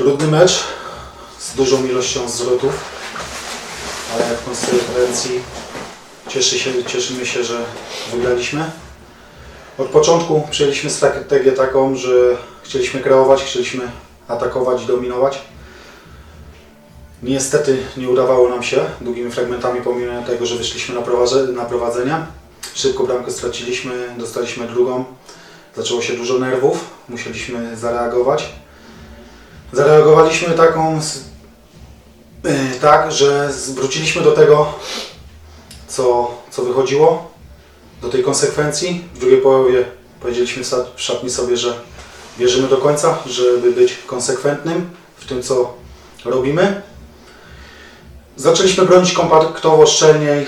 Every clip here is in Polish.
Trudny mecz z dużą ilością zwrotów, ale w konsekwencji cieszy się, cieszymy się, że wygraliśmy. Od początku przyjęliśmy strategię taką, że chcieliśmy kreować, chcieliśmy atakować i dominować. Niestety nie udawało nam się długimi fragmentami, pomimo tego, że wyszliśmy na, prowadze, na prowadzenie. Szybko bramkę straciliśmy, dostaliśmy drugą. Zaczęło się dużo nerwów, musieliśmy zareagować. Zareagowaliśmy taką, y, tak, że zwróciliśmy do tego, co, co wychodziło, do tej konsekwencji. W drugiej połowie powiedzieliśmy w szatni sobie, że wierzymy do końca, żeby być konsekwentnym w tym, co robimy. Zaczęliśmy bronić kompaktowo, szczelniej.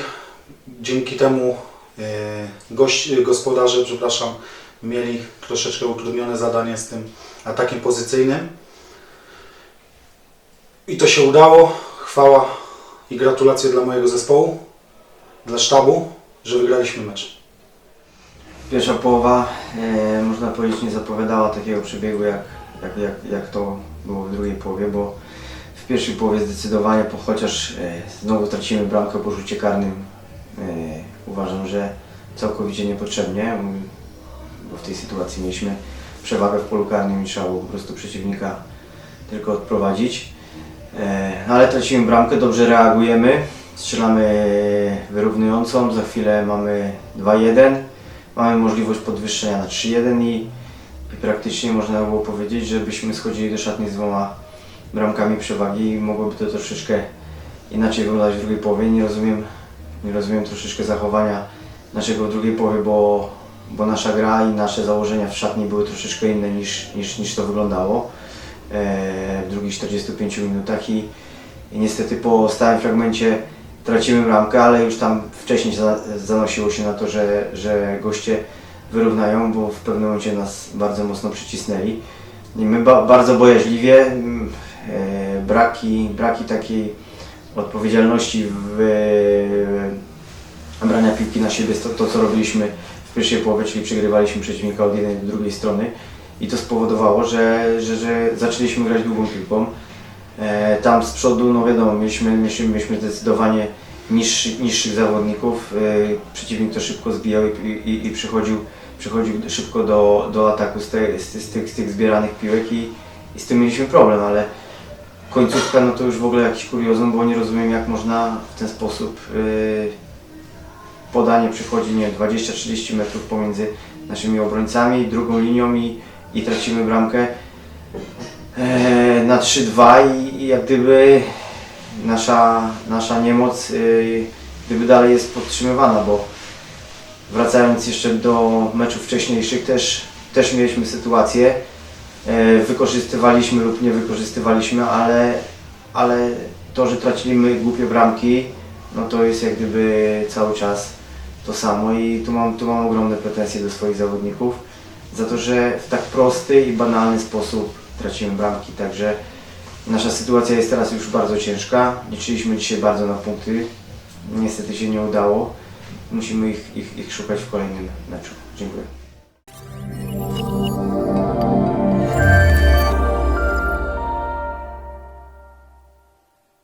Dzięki temu e, gość, gospodarze, przepraszam, mieli troszeczkę utrudnione zadanie z tym atakiem pozycyjnym. I to się udało. Chwała i gratulacje dla mojego zespołu, dla sztabu, że wygraliśmy mecz. Pierwsza połowa, e, można powiedzieć, nie zapowiadała takiego przebiegu jak, jak, jak, jak to było w drugiej połowie, bo w pierwszej połowie zdecydowanie, po, chociaż e, znowu tracimy bramkę po rzucie karnym, e, uważam, że całkowicie niepotrzebnie, bo w tej sytuacji mieliśmy przewagę w polu karnym i trzeba było po prostu przeciwnika tylko odprowadzić. E, no ale tracimy bramkę, dobrze reagujemy, strzelamy wyrównującą, za chwilę mamy 2-1 mamy możliwość podwyższenia na 3-1 i, i praktycznie można było powiedzieć, że byśmy schodzili do szatni z dwoma bramkami przewagi i mogłoby to troszeczkę inaczej wyglądać w drugiej połowie. Nie rozumiem, nie rozumiem troszeczkę zachowania naszego w drugiej połowie, bo, bo nasza gra i nasze założenia w szatni były troszeczkę inne niż, niż, niż to wyglądało w drugich 45 minutach i, i niestety po stałym fragmencie tracimy bramkę, ale już tam wcześniej za- zanosiło się na to, że, że goście wyrównają, bo w pewnym momencie nas bardzo mocno przycisnęli. I my ba bardzo bojaźliwie, mm, e, braki, braki takiej odpowiedzialności w e, brania piłki na siebie, to, to co robiliśmy w pierwszej połowie, czyli przegrywaliśmy przeciwnika od jednej do drugiej strony i to spowodowało, że, że, że zaczęliśmy grać długą piłką. E, Tam z przodu, no wiadomo, mieliśmy, mieliśmy, mieliśmy zdecydowanie niższy, niższych zawodników. E, Przeciwnik to szybko zbijał i, i, i przychodził, przychodził szybko do, do ataku z, te, z, z, tych, z tych zbieranych piłek i, i z tym mieliśmy problem, ale końcówka no to już w ogóle jakiś kuriozum, bo nie rozumiem jak można w ten sposób e, podanie przychodzi nie wiem, 20-30 metrów pomiędzy naszymi obrońcami, drugą linią i, i tracimy bramkę e, na 3-2 i, jak gdyby nasza, nasza niemoc y, gdyby dalej jest podtrzymywana, bo wracając jeszcze do meczów wcześniejszych też, też mieliśmy sytuację, e, wykorzystywaliśmy lub nie wykorzystywaliśmy, ale, ale to, że tracimy głupie bramki, no to jest jak gdyby cały czas to samo i tu mam, tu mam ogromne pretensje do swoich zawodników za to, że w tak prosty i banalny sposób tracimy bramki, także nasza sytuacja jest teraz już bardzo ciężka. Liczyliśmy dzisiaj bardzo na punkty, niestety się nie udało. Musimy ich, ich, ich szukać w kolejnym meczu. Dziękuję.